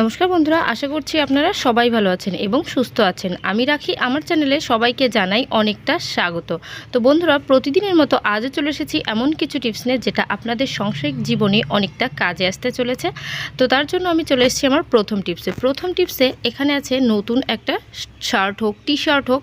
নমস্কার বন্ধুরা, আশা করছি আপনারা সবাই ভালো আছেন এবং সুস্থ আছেন। আমি রাখি, আমার চ্যানেলে সবাইকে জানাই অনেকটা স্বাগত। তো বন্ধুরা, প্রতিদিনের মতো আজও চলে এসেছি এমন কিছু টিপস নিয়ে যেটা আপনাদের সংসারিক জীবনে অনেকটা কাজে আসতে চলেছে। তো তার জন্য আমি চলে এসেছি আমার প্রথম টিপসে। প্রথম টিপসে এখানে আছে নতুন একটা শার্ট হোক টি শার্ট হোক,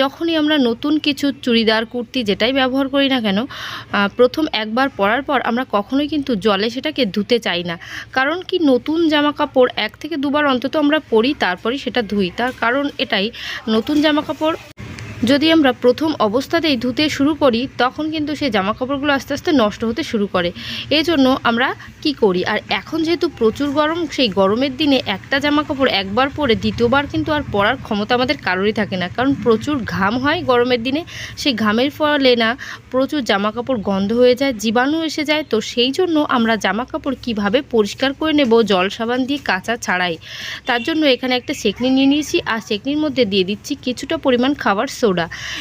যখনই আমরা নতুন কিছু চুড়িদার, কুর্তি যেটাই ব্যবহার করি না কেন প্রথম একবার পরার পর আমরা কখনোই কিন্তু জলে সেটাকে ধুতে চাই না। কারণ কি, নতুন জামা কাপড় এক থেকে দুবার অন্তত আমরা পরি, তারপরেই সেটা ধুই। তার কারণ এটাই, নতুন জামা কাপড় যদি আমরা প্রথম অবস্থাতেই ধুতে শুরু করি, তখন কিন্তু সেই জামা কাপড়গুলো আস্তে আস্তে নষ্ট হতে শুরু করে। এই জন্য আমরা কি করি? আর এখন যেহেতু প্রচুর গরম, সেই গরমের দিনে একটা জামা কাপড় একবার পরে দ্বিতীয়বার কিন্তু আর পরার ক্ষমতা আমাদের কারোরই থাকে না। কারণ প্রচুর ঘাম হয় গরমের দিনে, সেই ঘামের ফলে না প্রচুর জামা কাপড় গন্ধ হয়ে যায়, জীবাণু এসে যায়। তো সেই জন্য আমরা জামা কাপড় কীভাবে পরিষ্কার করে নেব, জল সাবান দিয়ে কাঁচা ছাড়াই? তার জন্য এখানে একটা সেকনি নিয়ে নিয়েছি। আর সেকনির মধ্যে দিয়ে দিচ্ছি কিছুটা পরিমাণ খাবার সোডা।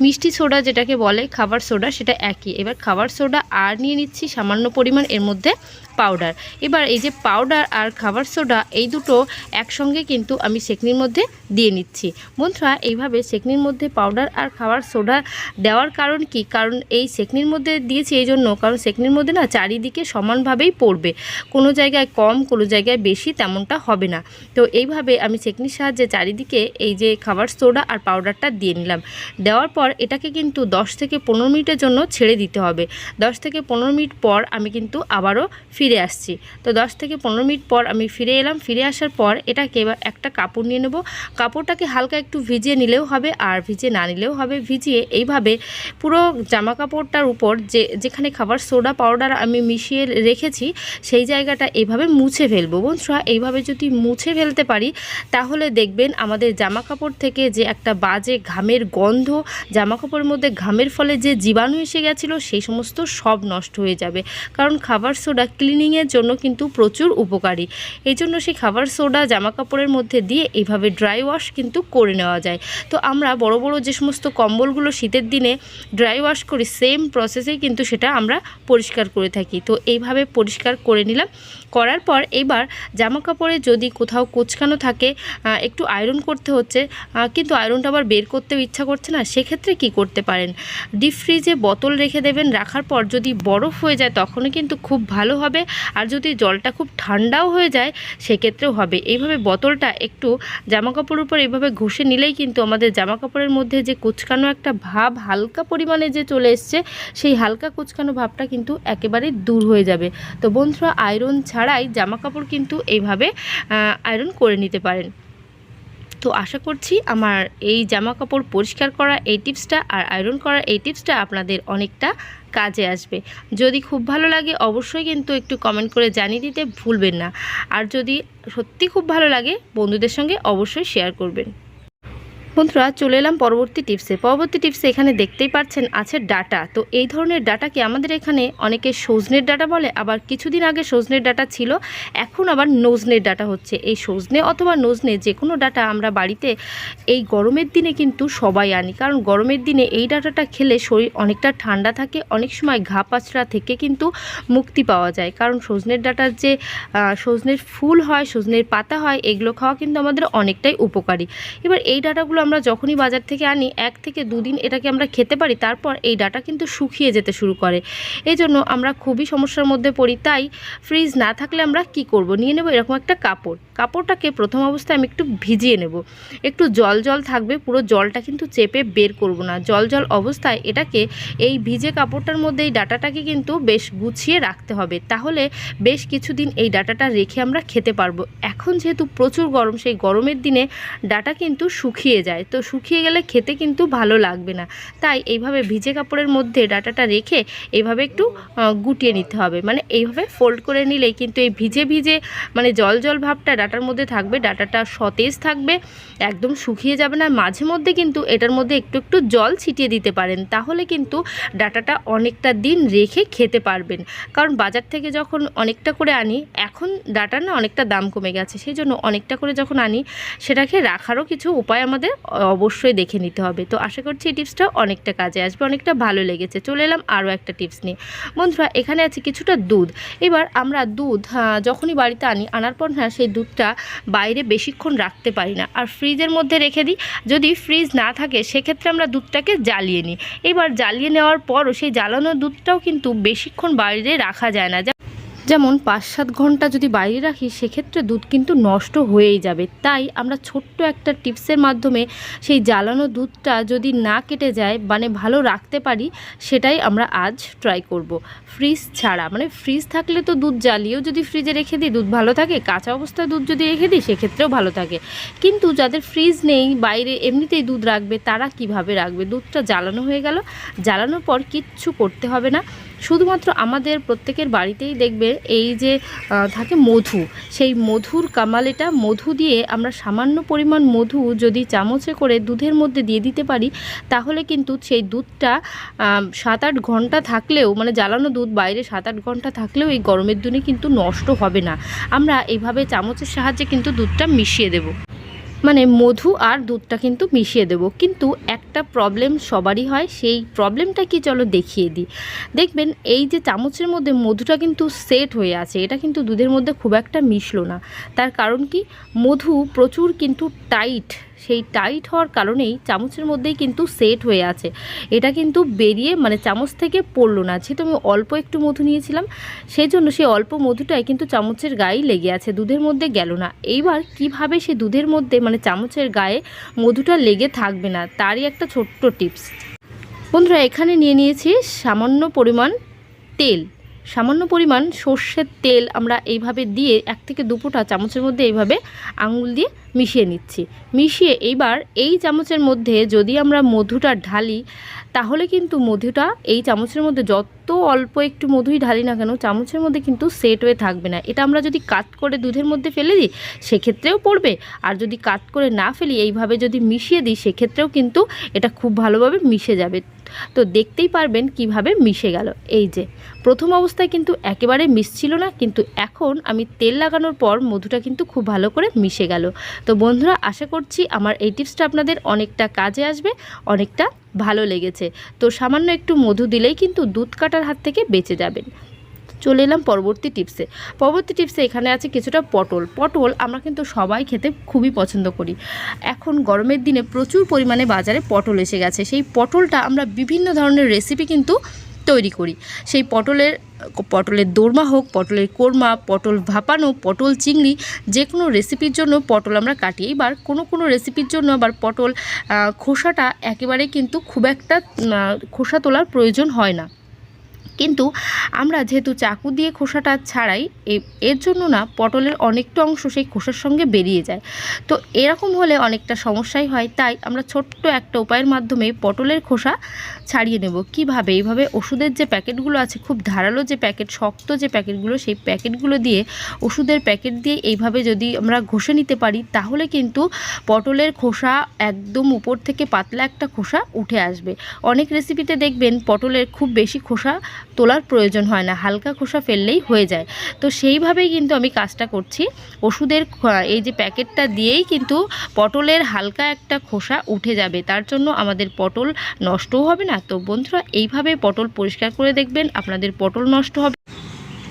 মিষ্টি সোডা যেটাকে বলে, খাবার সোডা সেটা একই। এবার খাবার সোডা আর নিয়ে নিচ্ছি সামান্য পরিমাণ। এর মধ্যে পাউডার এবার এই যে পাউডার আর খাবার সোডা এই দুটো একসঙ্গে কিন্তু আমি সেকনির মধ্যে দিয়ে নিচ্ছি। বন্ধুরা, এইভাবে সেকনির মধ্যে পাউডার আর খাবার সোডা দেওয়ার কারণ কি? কারণ এই সেকনির মধ্যে দিয়েছি এই জন্য, কারণ সেকনির মধ্যে না চারিদিকে সমানভাবেই পড়বে। কোনো জায়গায় কম, কোনো জায়গায় বেশি তেমনটা হবে না। তো এইভাবে আমি সেকনির সাহায্যে চারিদিকে এই যে খাবার সোডা আর পাউডারটা দিয়ে নিলাম। দেওয়ার পর এটাকে কিন্তু 10 থেকে পনেরো মিনিটের জন্য ছেড়ে দিতে হবে। 10 থেকে পনেরো মিনিট পর আমি কিন্তু আবারও ফিরে আসছি। তো 10 থেকে পনেরো মিনিট পর আমি ফিরে এলাম। ফিরে আসার পর এটাকে এবার একটা কাপড় নিয়ে নেব। কাপড়টাকে হালকা একটু ভিজিয়ে নিলেও হবে আর ভিজিয়ে না নিলেও হবে। ভিজিয়ে এইভাবে পুরো জামা কাপড়টার উপর যে, যেখানে খাবার সোডা পাউডার আমি মিশিয়ে রেখেছি, সেই জায়গাটা এভাবে মুছে ফেলব। বন্ধুরা, এইভাবে যদি মুছে ফেলতে পারি, তাহলে দেখবেন আমাদের জামা কাপড় থেকে যে একটা বাজে ঘামের গন্ধ জামা কাপড়ের মধ্যে ঘামের ফলে যে জীবাণু এসে গেছিল, সেই সমস্ত সব নষ্ট হয়ে যাবে। কারণ খাবার সোডা ক্লিনিংয়ের জন্য কিন্তু প্রচুর উপকারী। এই জন্য সেই খাবার সোডা জামা কাপড়ের মধ্যে দিয়ে এইভাবে ড্রাই ওয়াশ কিন্তু করে নেওয়া যায়। তো আমরা বড় বড় যে সমস্ত কম্বলগুলো শীতের দিনে ড্রাই ওয়াশ করি সেম প্রসেসেই কিন্তু সেটা আমরা পরিষ্কার করে থাকি। তো এইভাবে পরিষ্কার করে নিলাম। করার পর এবার জামা কাপড়ে যদি কোথাও কুচকানো থাকে একটু আয়রন করতে হচ্ছে কিন্তু আয়রনটা আবার বের করতেও ইচ্ছা করছে না, সেক্ষেত্রে কি করতে পারেন? ডিপ ফ্রিজে বোতল রেখে দেবেন, রাখার পর যদি বরফ হয়ে যায়, তখনও কিন্তু খুব ভালো হবে। আর যদি জলটা খুব ঠান্ডাও হয়ে যায়, সেক্ষেত্রেও হবে। এইভাবে বোতলটা একটু জামা কাপড়ের উপর এইভাবে ঘষে নিলেই কিন্তু আমাদের জামা কাপড়ের মধ্যে যে কুচকানো একটা ভাব হালকা পরিমাণে যে চলে এসছে, সেই হালকা কুচকানো ভাবটা কিন্তু একেবারে দূর হয়ে যাবে। তো বন্ধুরা, আয়রন ছাড়াই জামা কাপড় কিন্তু এইভাবে আয়রন করে নিতে পারেন। তো আশা করছি আমার এই জামা কাপড় পরিষ্কার করা, এই টিপসটা আর আয়রন করা, এই টিপসটা আপনাদের অনেকটা কাজে আসবে। যদি খুব ভালো লাগে অবশ্যই কিন্তু একটু কমেন্ট করে জানিয়ে দিতে ভুলবেন না। আর যদি সত্যি খুব ভালো লাগে বন্ধুদের সঙ্গে অবশ্যই শেয়ার করবেন। বন্ধুরা, চলে এলাম পরবর্তী টিপসে পরবর্তী টিপসে এখানে দেখতেই পাচ্ছেন আছে ডাটা তো এই ধরনের ডাটাকে আমাদের এখানে অনেকে সজনের ডাটা বলে, আবার কিছুদিন আগে সজনের ডাটা ছিল, এখন আবার নজনের ডাটা হচ্ছে। এই সজনে অথবা নজনে যে কোনো ডাটা আমরা বাড়িতে এই গরমের দিনে কিন্তু সবাই আনি। কারণ গরমের দিনে এই ডাটাটা খেলে শরীর অনেকটা ঠান্ডা থাকে, অনেক সময় ঘা পাচড়া থেকে কিন্তু মুক্তি পাওয়া যায়। কারণ সজনের ডাটার যে সজনের ফুল হয়, সজনের পাতা হয়, এগুলো খাওয়া কিন্তু আমাদের অনেকটাই উপকারী। এবার এই ডাটাগুলো আমরা যখনই বাজার থেকে আনি, এক থেকে দুদিন এটাকে আমরা খেতে পারি, তারপর এই ডাটা কিন্তু শুকিয়ে যেতে শুরু করে। এই জন্য আমরা খুবই সমস্যার মধ্যে পড়ি, তাই ফ্রিজ না থাকলে আমরা কি করব? নিয়ে নেব এরকম একটা কাপড়। কাপড়টাকে প্রথম অবস্থায় আমি একটু ভিজিয়ে নেব। একটু জল জল থাকবে, পুরো জলটা কিন্তু চেপে বের করব না। জল জল অবস্থায় এটাকে এই ভিজে কাপড়টার মধ্যে এই ডাটাটাকে কিন্তু বেশ গুছিয়ে রাখতে হবে। তাহলে বেশ কিছুদিন এই ডাটাটা রেখে আমরা খেতে পারব। এখন যেহেতু প্রচুর গরম, সেই গরমের দিনে ডাটা কিন্তু শুকিয়ে যায়। তো শুকিয়ে গেলে খেতে কিন্তু ভালো লাগবে না। তাই এইভাবে ভিজে কাপড়ের মধ্যে ডাটাটা রেখে এইভাবে একটু গুটিয়ে নিতে হবে। মানে এইভাবে ফোল্ড করে নিলেই কিন্তু এই ভিজে ভিজে মানে জল জল ভাবটা ডাটার মধ্যে থাকবে, ডাটাটা সতেজ থাকবে। একদম শুকিয়ে যাবে না। মাঝে মধ্যে কিন্তু এটার মধ্যে একটু একটু জল ছিটিয়ে দিতে পারেন। তাহলে কিন্তু ডাটাটা অনেকটা দিন রেখে খেতে পারবেন। কারণ বাজার থেকে যখন অনেকটা করে আনি, এখন ডাটা না অনেকটা দাম কমে গেছে। সেই জন্য অনেকটা করে যখন আনি, সেটাকে রাখারও কিছু উপায় আমাদের অবশ্যই দেখে নিতে হবে। তো আশা করছি এই টিপসটা অনেকটা কাজে আসবে, অনেকটা ভালো লেগেছে। চলে এলাম আরও একটা টিপস নিয়ে। বন্ধুরা, এখানে আছে কিছুটা দুধ। এবার আমরা দুধ যখনই বাড়িতে আনি, আনার পর না সেই দুধটা বাইরে বেশিক্ষণ রাখতে পারি না। আর ফ্রিজের মধ্যে রেখে দিই। যদি ফ্রিজ না থাকে, সেক্ষেত্রে আমরা দুধটাকে জ্বালিয়ে নিই। এবার জ্বালিয়ে নেওয়ার পরও সেই জ্বালানোর দুধটাও কিন্তু বেশিক্ষণ বাইরে রাখা যায় না। যেমন পাঁচ সাত ঘণ্টা যদি বাইরে রাখি সেক্ষেত্রে দুধ কিন্তু নষ্ট হয়েই যাবে। তাই আমরা ছোট্ট একটা টিপসের মাধ্যমে সেই জ্বালানো দুধটা যদি না কেটে যায় মানে ভালো রাখতে পারি, সেটাই আমরা আজ ট্রাই করব। ফ্রিজ ছাড়া মানে ফ্রিজ থাকলে তো দুধ জ্বালিয়েও যদি ফ্রিজে রেখে দিই, দুধ ভালো থাকে, কাঁচা অবস্থায় দুধ যদি রেখে দিই, সেক্ষেত্রেও ভালো থাকে। কিন্তু যাদের ফ্রিজ নেই, বাইরে এমনিতেই দুধ রাখবে, তারা কীভাবে রাখবে? দুধটা জ্বালানো হয়ে গেল। জ্বালানোর পর কিচ্ছু করতে হবে না। শুধুমাত্র আমাদের প্রত্যেকের বাড়িতেই দেখবে এই যে থাকে মধু। সেই মধুর কামালেটা মধু দিয়ে আমরা সামান্য পরিমাণ মধু যদি চামচে করে দুধের মধ্যে দিয়ে দিতে পারি, তাহলে কিন্তু সেই দুধটা সাত আট ঘণ্টা থাকলেও মানে জ্বালানো দুধ বাইরে সাত আট ঘণ্টা থাকলেও এই গরমের দিনে কিন্তু নষ্ট হবে না। আমরা এইভাবে চামচের সাহায্যে কিন্তু দুধটা মিশিয়ে দেব। মানে মধু আর দুধটা কিন্তু মিশিয়ে দেব। কিন্তু একটা প্রবলেম সবারই হয়, সেই প্রবলেমটা কি চলো দেখিয়ে দিই। দেখবেন এই যে চামচের মধ্যে মধুটা কিন্তু সেট হয়ে আছে, এটা কিন্তু দুধের মধ্যে খুব একটা মিশলো না। তার কারণ কি? মধু প্রচুর কিন্তু টাইট সেই টাইট হওয়ার কারণেই চামচের মধ্যেই কিন্তু সেট হয়ে আছে। এটা কিন্তু বেরিয়ে মানে চামচ থেকে পড়ল না। যেহেতু আমি অল্প একটু মধু নিয়েছিলাম সেই জন্য সেই অল্প মধুটাই কিন্তু চামচের গায়েই লেগে আছে, দুধের মধ্যে গেল না। এইবার কীভাবে সে দুধের মধ্যে মানে চামচের গায়ে মধুটা লেগে থাকবে না, তারই একটা ছোট্ট টিপস। বন্ধুরা, এখানে নিয়ে নিয়েছি সামান্য পরিমাণ তেল। সামান্য পরিমাণ সর্ষের তেল আমরা এইভাবে দিয়ে এক থেকে দু ফোঁটা চামচের মধ্যে এইভাবে আঙুল দিয়ে মিশিয়ে নিচ্ছি। মিশিয়ে এইবার এই চামচের মধ্যে যদি আমরা মধুটা ঢালি, তাহলে কিন্তু মধুটা এই চামচের মধ্যে যত অল্প একটু মধুই ঢালি না কেন, চামচের মধ্যে কিন্তু সেট হয়ে থাকবে না। এটা আমরা যদি কাট করে দুধের মধ্যে ফেলে দিই, সেক্ষেত্রেও পড়বে। আর যদি কাট করে না ফেলি, এইভাবে যদি মিশিয়ে দিই, সেক্ষেত্রেও কিন্তু এটা খুব ভালোভাবে মিশে যাবে। তো দেখতেই পারবেন কীভাবে মিশে গেল। এই যে, প্রথম অবস্থায় কিন্তু একেবারে মিশছিল না, কিন্তু এখন আমি তেল লাগানোর পর মধুটা কিন্তু খুব ভালো করে মিশে গেল। তো বন্ধুরা, আশা করছি আমার এই টিপসটা আপনাদের অনেকটা কাজে আসবে, অনেকটা ভালো লেগেছে। তো সামান্য একটু মধু দিলেই কিন্তু দুধ কাটার হাত থেকে বেঁচে যাবেন। চলে এলাম পরবর্তী টিপসে। পরবর্তী টিপসে এখানে আছে কিছুটা পটল। পটল আমরা কিন্তু সবাই খেতে খুবই পছন্দ করি। এখন গরমের দিনে প্রচুর পরিমাণে বাজারে পটল এসে গেছে। সেই পটলটা আমরা বিভিন্ন ধরনের রেসিপি কিন্তু তৈরি করি। সেই পটলের পটলের দোরমা হোক, পটলের কোরমা, পটল ভাপানো, পটল চিংড়ি যে কোনো রেসিপির জন্য পটল আমরা কাটি। এবার কোনো কোনো রেসিপির জন্য আবার পটল খোসাটা একেবারে কিন্তু খুব একটা খোসা তোলার প্রয়োজন হয় না। কিন্তু আমরা যেহেতু চাকু দিয়ে খোসাটা ছাড়াই এর জন্য না পটলের অনেকটা অংশ সেই খোসার সঙ্গে বেরিয়ে যায়। তো এরকম হলে অনেকটা সমস্যাই হয়, তাই আমরা ছোট্ট একটা উপায়ের মাধ্যমে পটলের খোসা ছাড়িয়ে নেব। কীভাবে? এইভাবে ওষুধের যে প্যাকেটগুলো আছে, খুব ধারালো যে প্যাকেট, শক্ত যে প্যাকেটগুলো, সেই প্যাকেটগুলো দিয়ে ওষুধের প্যাকেট দিয়ে এইভাবে যদি আমরা ঘষে নিতে পারি, তাহলে কিন্তু পটলের খোসা একদম উপর থেকে পাতলা একটা খোসা উঠে আসবে। অনেক রেসিপিতে দেখবেন পটলের খুব বেশি খোসা তোলার প্রয়োজন হয় না, হালকা খোসা ফেললেই হয়ে যায়। তো সেইভাবেই কিন্তু আমি কাজটা করছি। ওষুধের এই যে প্যাকেটটা দিয়েই কিন্তু পটলের হালকা একটা খোসা উঠে যাবে। তার জন্য আমাদের পটল নষ্টও হবে না। তো বন্ধুরা, এইভাবে পটল পরিষ্কার করে দেখবেন। আপনাদের পটল নষ্ট হবে।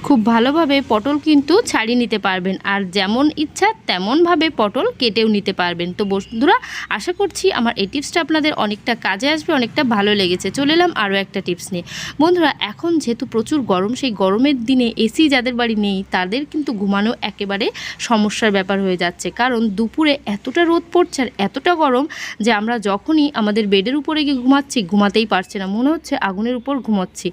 খুব ভালোভাবে পটল কিন্তু ছাড়িয়ে নিতে পারবেন। আর যেমন ইচ্ছা তেমনভাবে পটল কেটেও নিতে পারবেন। তো বন্ধুরা, আশা করছি আমার এই টিপসটা আপনাদের অনেকটা কাজে আসবে, অনেকটা ভালো লেগেছে। চলে এলাম আরও একটা টিপস নিয়ে। বন্ধুরা, এখন যেহেতু প্রচুর গরম, সেই গরমের দিনে এসি যাদের বাড়ি নেই, তাদের কিন্তু ঘুমানো একেবারে সমস্যার ব্যাপার হয়ে যাচ্ছে। কারণ দুপুরে এতটা রোদ পড়ছে আর এতটা গরম যে আমরা যখনই আমাদের বেডের উপরে গিয়ে ঘুমাচ্ছি, ঘুমাতেই পারছি না। মনে হচ্ছে আগুনের উপর ঘুমাচ্ছি।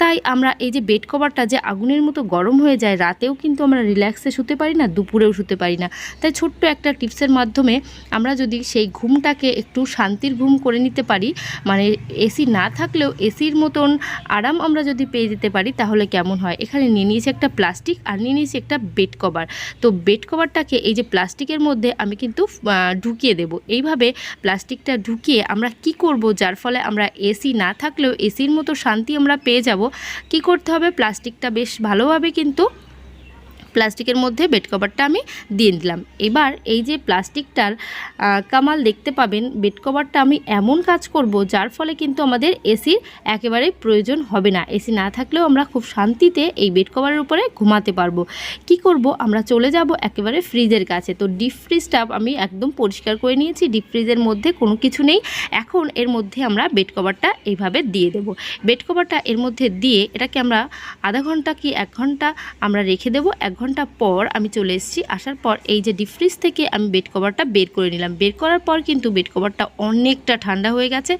তাই আমরা এই যে বেড কভারটা যে আগুনের মতো গরম হয়ে যায়, রাতেও কিন্তু আমরা রিল্যাক্সে শুতে পারি না, দুপুরেও শুতে পারি না। তাই ছোট্ট একটা টিপসের মাধ্যমে আমরা যদি সেই ঘুমটাকে একটু শান্তির ঘুম করে নিতে পারি মানে এসি না থাকলেও এসির মতন আরাম আমরা যদি পেয়ে যেতে পারি, তাহলে কেমন হয়? এখানে নিয়ে নিয়েছি একটা প্লাস্টিক আর নিয়ে নিয়েছি একটা বেড কভার তো বেড কভারটাকে এই যে প্লাস্টিকের মধ্যে আমি কিন্তু ঢুকিয়ে দেব। এইভাবে প্লাস্টিকটা ঢুকিয়ে আমরা কি করব? যার ফলে আমরা এসি না থাকলেও এসির মতো শান্তি আমরা পেয়ে যাব। কি করতে হবে? প্লাস্টিকটা বেশ ভালোভাবে কিন্তু প্লাস্টিকের মধ্যে বেড কভারটা আমি দিয়ে দিলাম। এবার এই যে প্লাস্টিকটার কামাল দেখতে পাবেন, বেড কভারটা আমি এমন কাজ করব যার ফলে কিন্তু আমাদের এসির একেবারে প্রয়োজন হবে না। এসি না থাকলেও আমরা খুব শান্তিতে এই বেড কভারের উপরে ঘুমাতে পারব। কি করব? আমরা চলে যাব একেবারে ফ্রিজের কাছে। তো ডিপ ফ্রিজটা আমি একদম পরিষ্কার করে নিয়েছি, ডিপ ফ্রিজের মধ্যে কোনো কিছু নেই। এখন এর মধ্যে আমরা বেড কভারটা এইভাবে দিয়ে দেব। বেড কভারটা এর মধ্যে দিয়ে এটাকে আমরা আধা ঘণ্টা কি এক ঘণ্টা আমরা রেখে দেবো, এক ঘণ্টা পর আমি চলে এসেছি। আসার পর এই যে ডিপ ফ্রিজ থেকে আমি বেড কভারটা বের করে নিলাম। বের করার পর কিন্তু বেড কভারটা অনেকটা ঠান্ডা হয়ে গেছে।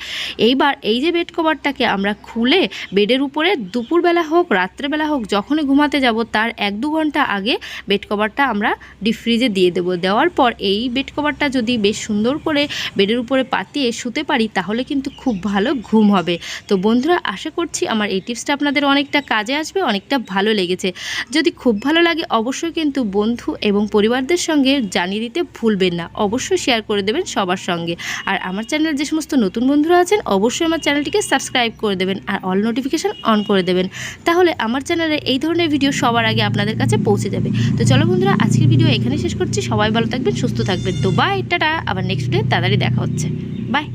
এইবার এই যে বেড কভারটাকে আমরা খুলে বেডের উপরে দুপুরবেলা হোক, রাত্রেবেলা হোক, যখনই ঘুমাতে যাব, তার এক দু ঘণ্টা আগে বেড কভারটা আমরা ডিপ ফ্রিজে দিয়ে দেবো। দেওয়ার পর এই বেড কভারটা যদি বেশ সুন্দর করে বেডের উপরে পাতিয়ে শুতে পারি, তাহলে কিন্তু খুব ভালো ঘুম হবে। তো বন্ধুরা, আশা করছি আমার এই টিপসটা আপনাদের অনেকটা কাজে আসবে, অনেকটা ভালো লেগেছে। যদি খুব ভালো লাগে অবশ্যই কিন্তু বন্ধু এবং পরিবারদের সঙ্গে জানিয়ে দিতে ভুলবেন না। অবশ্যই শেয়ার করে দেবেন সবার সঙ্গে। আর আমার চ্যানেল যে সমস্ত নতুন বন্ধুরা আছেন, অবশ্যই আমার চ্যানেলটিকে সাবস্ক্রাইব করে দেবেন আর অল নোটিফিকেশান অন করে দেবেন। তাহলে আমার চ্যানেলে এই ধরনের ভিডিও সবার আগে আপনাদের কাছে পৌঁছে যাবে। তো চলো বন্ধুরা, আজকের ভিডিও এখানে শেষ করছি। সবাই ভালো থাকবেন, সুস্থ থাকবেন। তো বাই টাটা। আবার নেক্সট ডে তাড়াতাড়ি দেখা হচ্ছে। বাই